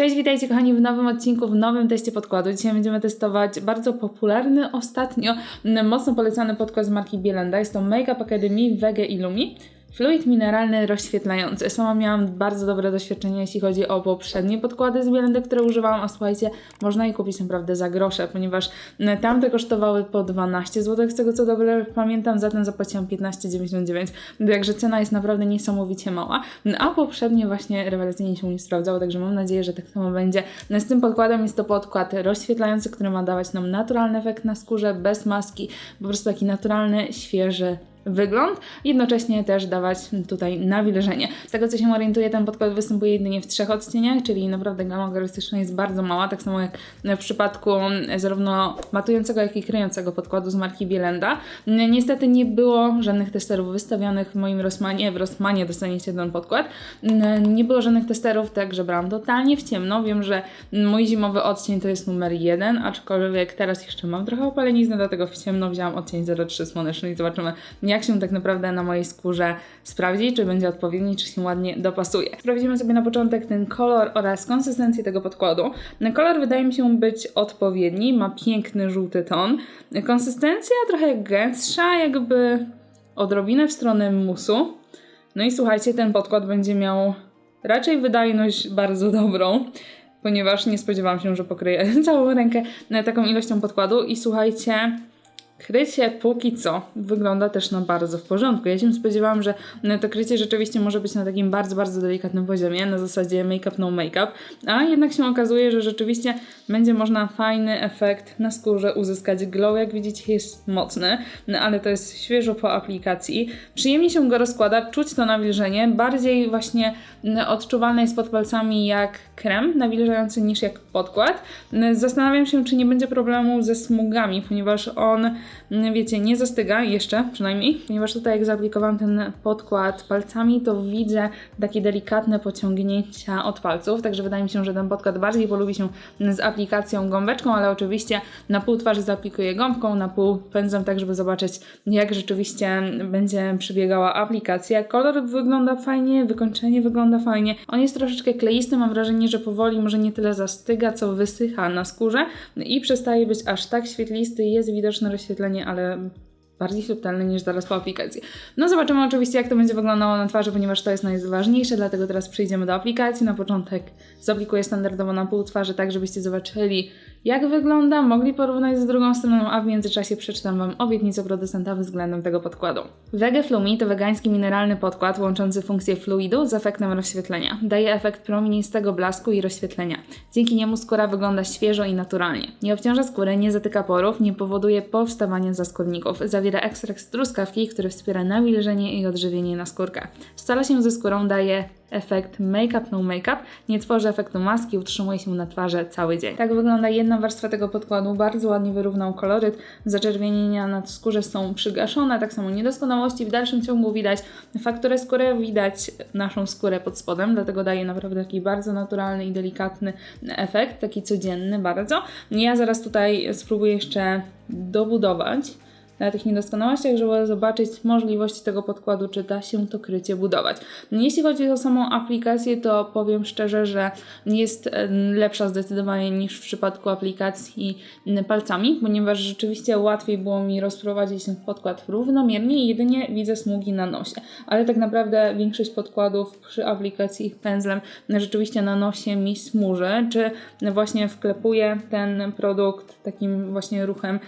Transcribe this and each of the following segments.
Cześć, witajcie kochani w nowym odcinku, w nowym teście podkładu. Dzisiaj będziemy testować bardzo popularny ostatnio, m, mocno polecany podkład z marki Bielenda. Jest to Makeup Academy Vega Illumi. Fluid mineralny rozświetlający. Sama miałam bardzo dobre doświadczenie, jeśli chodzi o poprzednie podkłady z Bielendy, które używałam, a słuchajcie, można je kupić naprawdę za grosze, ponieważ m, tamte kosztowały po 12 zł, z tego co dobrze pamiętam, za ten zapłaciłam 15,99, także cena jest naprawdę niesamowicie mała, a poprzednie właśnie rewelacyjnie się nie sprawdzało, także mam nadzieję, że tak samo będzie. Z tym podkładem jest to podkład rozświetlający, który ma dawać nam naturalny efekt na skórze, bez maski, po prostu taki naturalny, świeży wygląd, jednocześnie też dawać tutaj nawilżenie. Z tego co się orientuję, ten podkład występuje jedynie w trzech odcieniach, czyli naprawdę gama kolorystyczna jest bardzo mała, tak samo jak w przypadku zarówno matującego, jak i kryjącego podkładu z marki Bielenda. Niestety nie było żadnych testerów wystawionych w moim Rossmanie, w Rossmanie dostaniecie ten podkład. Nie było żadnych testerów, także brałam totalnie w ciemno. Wiem, że mój zimowy odcień to jest numer jeden, aczkolwiek teraz jeszcze mam trochę opalenizny, dlatego w ciemno wziąłam odcień 03 słoneczny i zobaczymy jak się tak naprawdę na mojej skórze sprawdzi, czy będzie odpowiedni, czy się ładnie dopasuje. Sprawdzimy sobie na początek ten kolor oraz konsystencję tego podkładu. Kolor wydaje mi się być odpowiedni, ma piękny żółty ton. Konsystencja trochę gęstsza, jakby odrobinę w stronę musu. No i słuchajcie, ten podkład będzie miał raczej wydajność bardzo dobrą ponieważ nie spodziewałam się, że pokryję całą rękę taką ilością podkładu i słuchajcie, Krycie póki co wygląda też na bardzo w porządku. Ja się spodziewałam, że to krycie rzeczywiście może być na takim bardzo, bardzo delikatnym poziomie, na zasadzie make-up, no make-up, a jednak się okazuje, że rzeczywiście będzie można fajny efekt na skórze uzyskać. Glow, jak widzicie, jest mocny, no ale to jest świeżo po aplikacji. Przyjemnie się go rozkłada, czuć to nawilżenie, bardziej właśnie odczuwalne jest pod palcami jak krem nawilżający niż jak podkład. Zastanawiam się, czy nie będzie problemu ze smugami, ponieważ on wiecie, nie zastyga jeszcze przynajmniej, ponieważ tutaj jak zaaplikowałam ten podkład palcami, to widzę takie delikatne pociągnięcia od palców, także wydaje mi się, że ten podkład bardziej polubi się z aplikacją gąbeczką, ale oczywiście na pół twarzy zaaplikuję gąbką, na pół pędzlem, tak żeby zobaczyć jak rzeczywiście będzie przebiegała aplikacja. Kolor wygląda fajnie, wykończenie wygląda fajnie. On jest troszeczkę kleisty, mam wrażenie, że powoli może nie tyle zastyga, co wysycha na skórze i przestaje być aż tak świetlisty, jest widoczne rozświetlenie ale bardziej subtelne niż zaraz po aplikacji. No zobaczymy oczywiście jak to będzie wyglądało na twarzy, ponieważ to jest najważniejsze, dlatego teraz przejdziemy do aplikacji. Na początek zaplikuję standardowo na pół twarzy, tak żebyście zobaczyli jak wygląda, mogli porównać z drugą stroną, a w międzyczasie przeczytam Wam obietnicę producenta względem tego podkładu. Vege Flumi to wegański mineralny podkład łączący funkcję fluidu z efektem rozświetlenia. Daje efekt promienistego blasku i rozświetlenia. Dzięki niemu skóra wygląda świeżo i naturalnie. Nie obciąża skóry, nie zatyka porów, nie powoduje powstawania zaskórników. Zawiera ekstrakt z truskawki, który wspiera nawilżenie i odżywienie na skórkę. Scala się ze skórą, daje efekt make-up, no make-up, nie tworzy efektu maski, utrzymuje się na twarzy cały dzień. Tak wygląda jedna warstwa tego podkładu, bardzo ładnie wyrównał koloryt, zaczerwienienia na skórze są przygaszone, tak samo niedoskonałości. W dalszym ciągu widać fakturę skóry, widać naszą skórę pod spodem, dlatego daje naprawdę taki bardzo naturalny i delikatny efekt, taki codzienny bardzo. Ja zaraz tutaj spróbuję jeszcze dobudować na tych niedoskonałościach, żeby zobaczyć możliwości tego podkładu, czy da się to krycie budować. Jeśli chodzi o samą aplikację, to powiem szczerze, że jest e, lepsza zdecydowanie niż w przypadku aplikacji palcami, ponieważ rzeczywiście łatwiej było mi rozprowadzić ten podkład równomiernie i jedynie widzę smugi na nosie. Ale tak naprawdę większość podkładów przy aplikacji pędzlem rzeczywiście na nosie mi smuży, czy właśnie wklepuję ten produkt takim właśnie ruchem,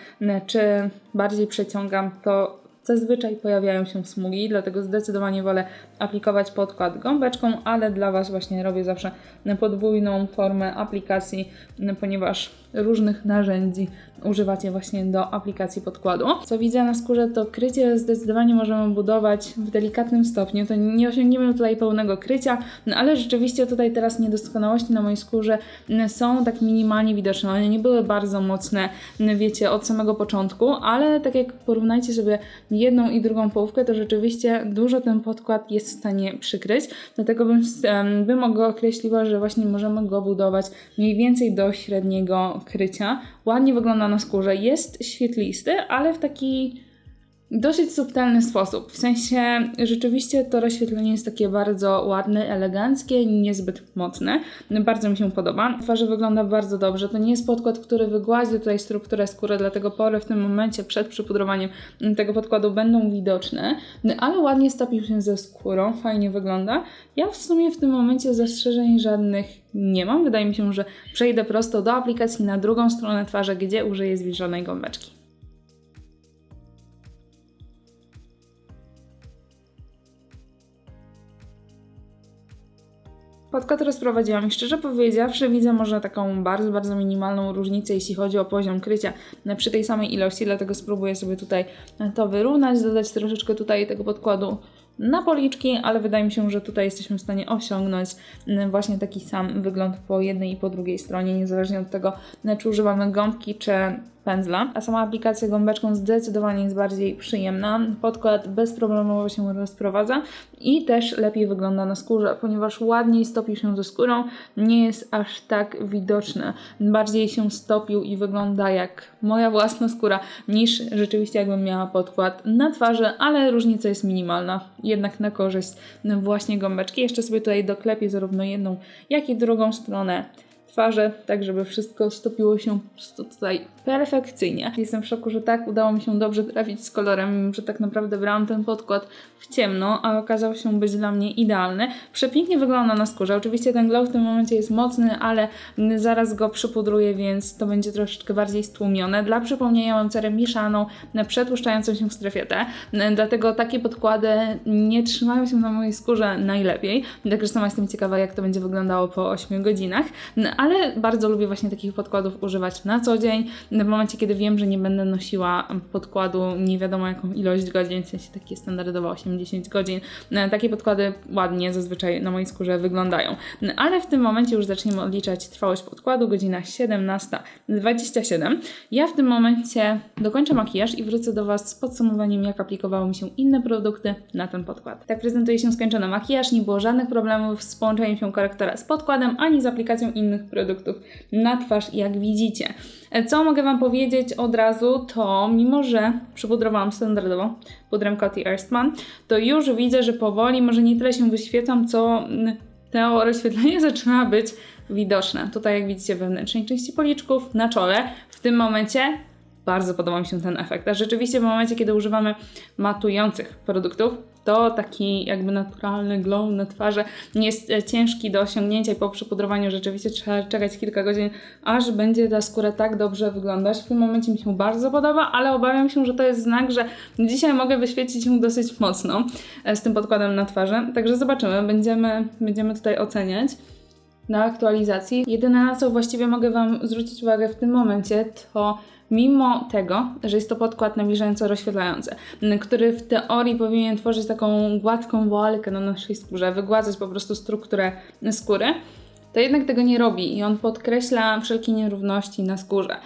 czy bardziej przeciągam, to zazwyczaj pojawiają się smugi, dlatego zdecydowanie wolę aplikować podkład gąbeczką, ale dla Was właśnie robię zawsze podwójną formę aplikacji, ponieważ różnych narzędzi używacie właśnie do aplikacji podkładu. Co widzę na skórze, to krycie zdecydowanie możemy budować w delikatnym stopniu. To nie osiągniemy tutaj pełnego krycia, no ale rzeczywiście tutaj teraz niedoskonałości na mojej skórze są tak minimalnie widoczne. One nie były bardzo mocne, wiecie, od samego początku, ale tak jak porównajcie sobie jedną i drugą połówkę, to rzeczywiście dużo ten podkład jest w stanie przykryć. Dlatego bym, bym go określiła, że właśnie możemy go budować mniej więcej do średniego krycia. Ładnie wygląda na skórze, jest świetlisty, ale w taki dosyć subtelny sposób. W sensie rzeczywiście to rozświetlenie jest takie bardzo ładne, eleganckie, niezbyt mocne. Bardzo mi się podoba. Twarze wygląda bardzo dobrze. To nie jest podkład, który wygłazi tutaj strukturę skóry, dlatego pory w tym momencie przed przypudrowaniem tego podkładu będą widoczne, ale ładnie stopił się ze skórą, fajnie wygląda. Ja w sumie w tym momencie zastrzeżeń żadnych nie mam. Wydaje mi się, że przejdę prosto do aplikacji na drugą stronę twarzy, gdzie użyję zwilżonej gąbeczki. Podkład rozprowadziłam i szczerze powiedziawszy widzę może taką bardzo, bardzo minimalną różnicę, jeśli chodzi o poziom krycia przy tej samej ilości, dlatego spróbuję sobie tutaj to wyrównać, dodać troszeczkę tutaj tego podkładu na policzki, ale wydaje mi się, że tutaj jesteśmy w stanie osiągnąć właśnie taki sam wygląd po jednej i po drugiej stronie, niezależnie od tego, czy używamy gąbki, czy pędzla, a sama aplikacja gąbeczką zdecydowanie jest bardziej przyjemna. Podkład bezproblemowo się rozprowadza i też lepiej wygląda na skórze, ponieważ ładniej stopi się ze skórą, nie jest aż tak widoczny. Bardziej się stopił i wygląda jak moja własna skóra, niż rzeczywiście jakbym miała podkład na twarzy, ale różnica jest minimalna, jednak na korzyść właśnie gąbeczki. Jeszcze sobie tutaj doklepię zarówno jedną, jak i drugą stronę twarzy, tak żeby wszystko stopiło się po prostu tutaj perfekcyjnie. Jestem w szoku, że tak udało mi się dobrze trafić z kolorem, że tak naprawdę brałam ten podkład w ciemno, a okazał się być dla mnie idealny. Przepięknie wygląda na skórze. Oczywiście ten glow w tym momencie jest mocny, ale zaraz go przypudruję, więc to będzie troszeczkę bardziej stłumione. Dla przypomnienia mam cerę mieszaną, przetłuszczającą się w strefie T, dlatego takie podkłady nie trzymają się na mojej skórze najlepiej. Także sama jestem ciekawa, jak to będzie wyglądało po 8 godzinach ale bardzo lubię właśnie takich podkładów używać na co dzień. W momencie, kiedy wiem, że nie będę nosiła podkładu nie wiadomo jaką ilość godzin, w sensie takie standardowo 80 godzin, e, takie podkłady ładnie zazwyczaj na mojej skórze wyglądają. Ale w tym momencie już zaczniemy odliczać trwałość podkładu, godzina 17.27. Ja w tym momencie dokończę makijaż i wrócę do Was z podsumowaniem, jak aplikowały mi się inne produkty na ten podkład. Tak prezentuje się skończony makijaż, nie było żadnych problemów z połączeniem się korektora z podkładem, ani z aplikacją innych produktów na twarz, jak widzicie. Co mogę Wam powiedzieć od razu, to mimo, że przypudrowałam standardowo pudrem Coty Earthman, to już widzę, że powoli może nie tyle się wyświetlam, co to rozświetlenie zaczyna być widoczne. Tutaj jak widzicie wewnętrznej części policzków, na czole. W tym momencie bardzo podoba mi się ten efekt. A rzeczywiście w momencie, kiedy używamy matujących produktów, to taki jakby naturalny glow na twarzy nie jest e, ciężki do osiągnięcia i po przypudrowaniu rzeczywiście trzeba czekać kilka godzin, aż będzie ta skóra tak dobrze wyglądać. W tym momencie mi się bardzo podoba, ale obawiam się, że to jest znak, że dzisiaj mogę wyświecić się dosyć mocno e, z tym podkładem na twarzy. Także zobaczymy, będziemy, będziemy tutaj oceniać na aktualizacji. Jedyne na co właściwie mogę Wam zwrócić uwagę w tym momencie to mimo tego, że jest to podkład nawilżająco rozświetlający, który w teorii powinien tworzyć taką gładką woalkę na naszej skórze, wygładzać po prostu strukturę skóry, to jednak tego nie robi i on podkreśla wszelkie nierówności na skórze.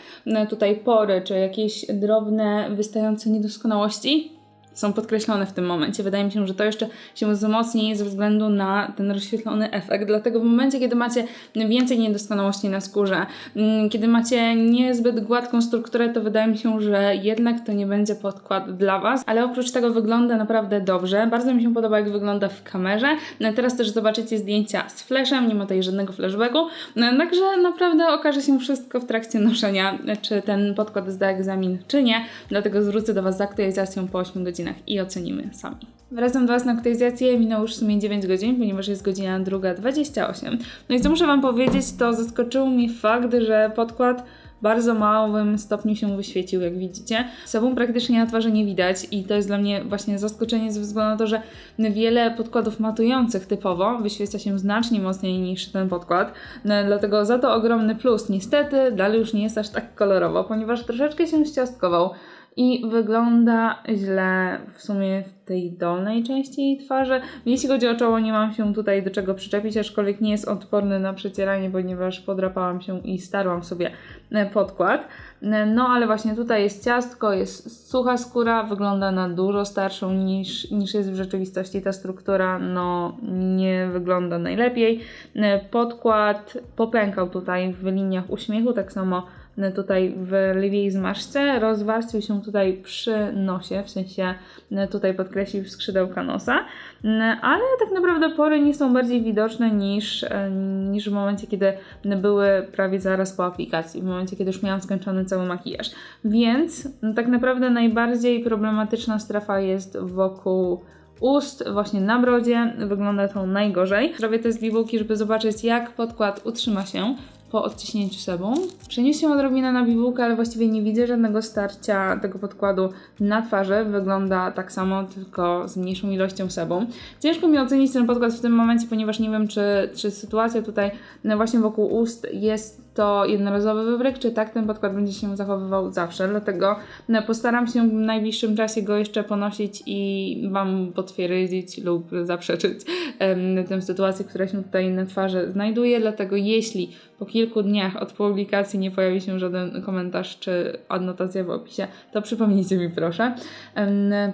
Tutaj pory czy jakieś drobne, wystające niedoskonałości są podkreślone w tym momencie. Wydaje mi się, że to jeszcze się wzmocni ze względu na ten rozświetlony efekt. Dlatego w momencie, kiedy macie więcej niedoskonałości na skórze, mm, kiedy macie niezbyt gładką strukturę, to wydaje mi się, że jednak to nie będzie podkład dla Was. Ale oprócz tego wygląda naprawdę dobrze. Bardzo mi się podoba, jak wygląda w kamerze. No teraz też zobaczycie zdjęcia z flashem, nie ma tutaj żadnego flashbacku. No, także naprawdę okaże się wszystko w trakcie noszenia, czy ten podkład zda egzamin, czy nie. Dlatego zwrócę do Was z aktualizacją po 8 godzinach godzinach i ocenimy sami. Wracam do Was na aktualizację, minęło już w sumie 9 godzin, ponieważ jest godzina druga 28. No i co muszę Wam powiedzieć, to zaskoczył mnie fakt, że podkład bardzo małym stopniu się wyświecił, jak widzicie. Sobą praktycznie na twarzy nie widać i to jest dla mnie właśnie zaskoczenie ze względu na to, że wiele podkładów matujących typowo wyświeca się znacznie mocniej niż ten podkład. No, dlatego za to ogromny plus. Niestety dalej już nie jest aż tak kolorowo, ponieważ troszeczkę się ściastkował i wygląda źle w sumie tej dolnej części jej twarzy. Jeśli chodzi o czoło, nie mam się tutaj do czego przyczepić, aczkolwiek nie jest odporny na przecieranie, ponieważ podrapałam się i starłam sobie e, podkład. E, No ale właśnie tutaj jest ciastko, jest sucha skóra, wygląda na dużo starszą niż, niż jest w rzeczywistości. Ta struktura no, nie wygląda najlepiej. E, Podkład popękał tutaj w liniach uśmiechu, tak samo tutaj w lwiej zmarszce, rozwarstwił się tutaj przy nosie, w sensie e, tutaj podkreślił skrzydełka nosa, e, ale tak naprawdę pory nie są bardziej widoczne niż, e, niż w momencie, kiedy były prawie zaraz po aplikacji, w momencie, kiedy już miałam skończony cały makijaż. Więc no, tak naprawdę najbardziej problematyczna strefa jest wokół ust, właśnie na brodzie, wygląda to najgorzej. Zrobię test bibułki, żeby zobaczyć jak podkład utrzyma się po odciśnięciu sebum. Przeniósł się odrobinę na bibułkę, ale właściwie nie widzę żadnego starcia tego podkładu na twarzy. Wygląda tak samo, tylko z mniejszą ilością sebum. Ciężko mi ocenić ten podkład w tym momencie, ponieważ nie wiem, czy, czy sytuacja tutaj no właśnie wokół ust jest to jednorazowy wybryk, czy tak ten podkład będzie się zachowywał zawsze. Dlatego no, postaram się w najbliższym czasie go jeszcze ponosić i Wam potwierdzić lub zaprzeczyć em, tę sytuację, która się tutaj na twarzy znajduje. Dlatego jeśli po kilku dniach od publikacji nie pojawi się żaden komentarz czy adnotacja w opisie, to przypomnijcie mi proszę,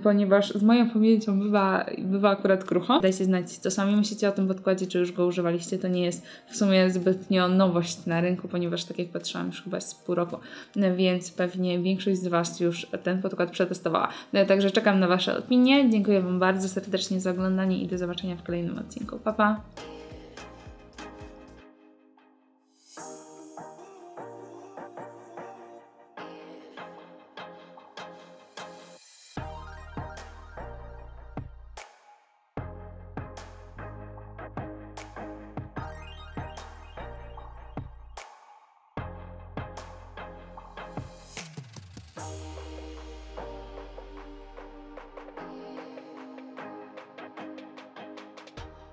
ponieważ z moją pamięcią bywa, bywa akurat krucho. Dajcie znać, co sami myślicie o tym podkładzie, czy już go używaliście. To nie jest w sumie zbytnio nowość na rynku, ponieważ tak jak patrzyłam już chyba z pół roku, więc pewnie większość z Was już ten podkład przetestowała. Także czekam na Wasze opinie. Dziękuję Wam bardzo serdecznie za oglądanie i do zobaczenia w kolejnym odcinku. Pa, pa!